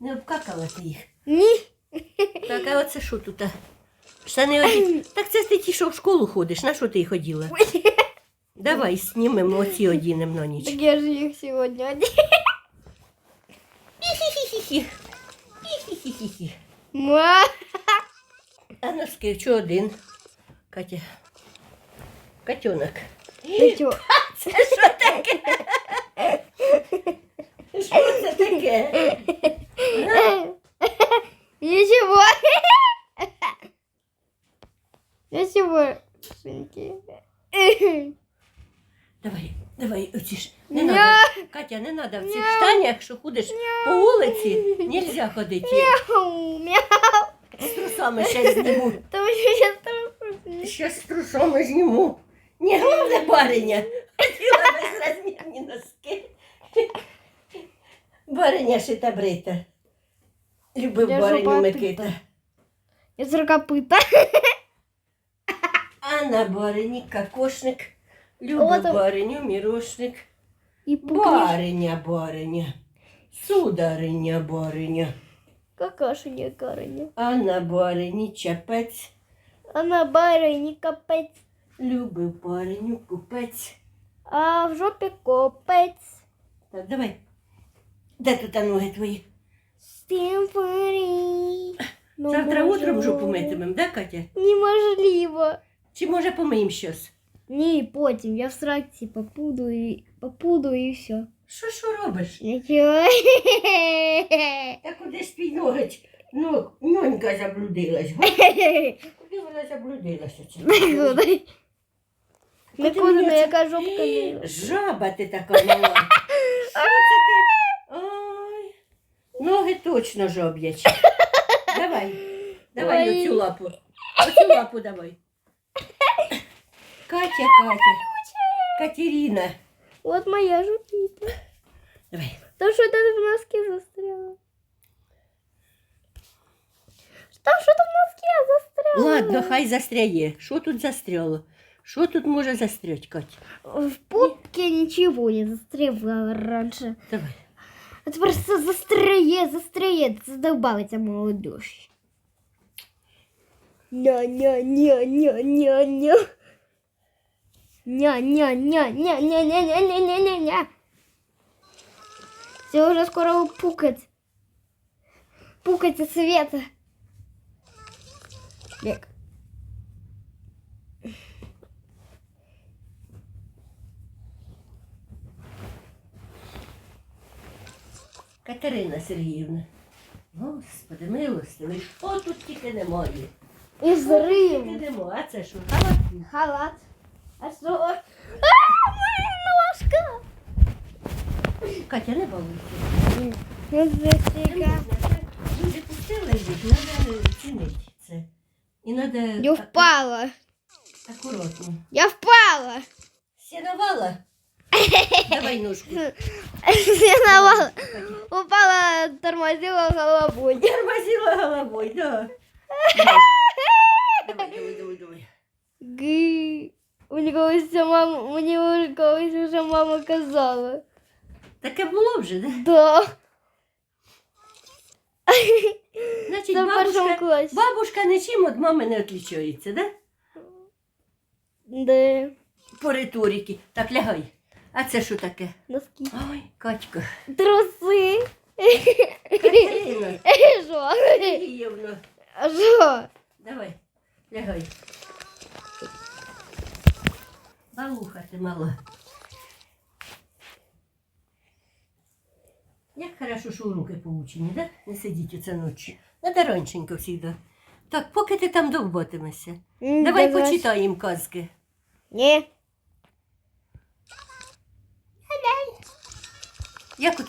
Не обкакала ти їх. Ні. Так, а оце що тут? Штани одні. Так це ж ти ті, що в школу ходиш, на що ти ходила? Давай знімемо оці одінемо на ніч. Так я ж їх сьогодні одягла. Хі-хі-хі-хі. Хі-хі-хі-хі. Ма. А носки, що один? Катя. Котенок. Ти чого? Це що таке? Що це таке? Давай, давай, оці ж. Не надо. Катя, не треба в цих штанях, що ходиш по вулиці, нельзя ходити. Мяу, мяу. З трусами ще зніму. Там еще сейчас там. Ще з трусами зніму. Не головне бариня. Хотіла безрозмірні носки. Бариня шита брита. Любив Я бариню Микита. Я с На Барині, кокошник, Люба От... Бариню, мірошник, І покриш- Бариня, Бариня, Судариня, Бариня, Какашиня Кариня. Анна Барині, Чапець, А на барині капець, Любив Бариню, Купець. а в жопе копать. Так, давай. Де тут ноги твої? Стимфорі. Завтра утром жопу митимемо, да, Катя? Неможливо. Чи може помиємо щось? Не, потім, я в сракці попуду і попуду і все. Що що робиш? Нічого. Та куди ж твій ноготь? Ну, нонька заблудилась. га? Куди вона заблудилася? це? Нікуди. Куди Нікуди, мені ну, оце- яка жопка Е, не. Жаба ти така мала. Що це ти? Ой. Ноги точно жоб'ячі. Давай. Давай Ой. оцю лапу. Оцю лапу давай. Катя, Катя. Катерина. От моя жопіта. Давай. Там що там в носке застряло. Там що там в носке застряло. Ладно, хай застряє. Що тут застряло? Що тут може застрять, Катя? В пупке ничего не застряло раньше. Давай. А тепер все застряє, застряє. Задовбалася молодежь. Ня-ня-ня-ня-ня-ня. Ня-ня-ня-ня-ня-ня-ня-ня-ня-ня. Все уже скоро пукать. Пукать от света. Бег. Катерина Сергіївна. Господи, милостивий, що тут тільки немає? И Що тут взрыв. тільки немає. А це що? Халат? Халат. А что? А, моя ножка. Катя, не балуйся. Не Ножка. можна, це Люди пустили їх, треба цінити це. І треба Я впала. акуратно. Я впала. Сіновала? Давай ножку. Виновала. Упала, тормозила головой. Тормозила головою, да. Мне колись мама, уже колись уже мама казала. Таке було вже, да? Да. Значить, в першому бабушка, класі. бабушка нічим від мами не відлічається, да? Да. По риториці. Так, лягай. А це що таке? Носки. Ой, Катька. Трусы. Катерина. Что? Сергіївна. Что? Давай, лягай. Балуха ти мала. Як хорошо, що руки поучені, да? Не сидіть оце ночі. Надо ранченько всегда. Так, поки ти там довбатимешся. Давай почитаємо казки. Ні. Як у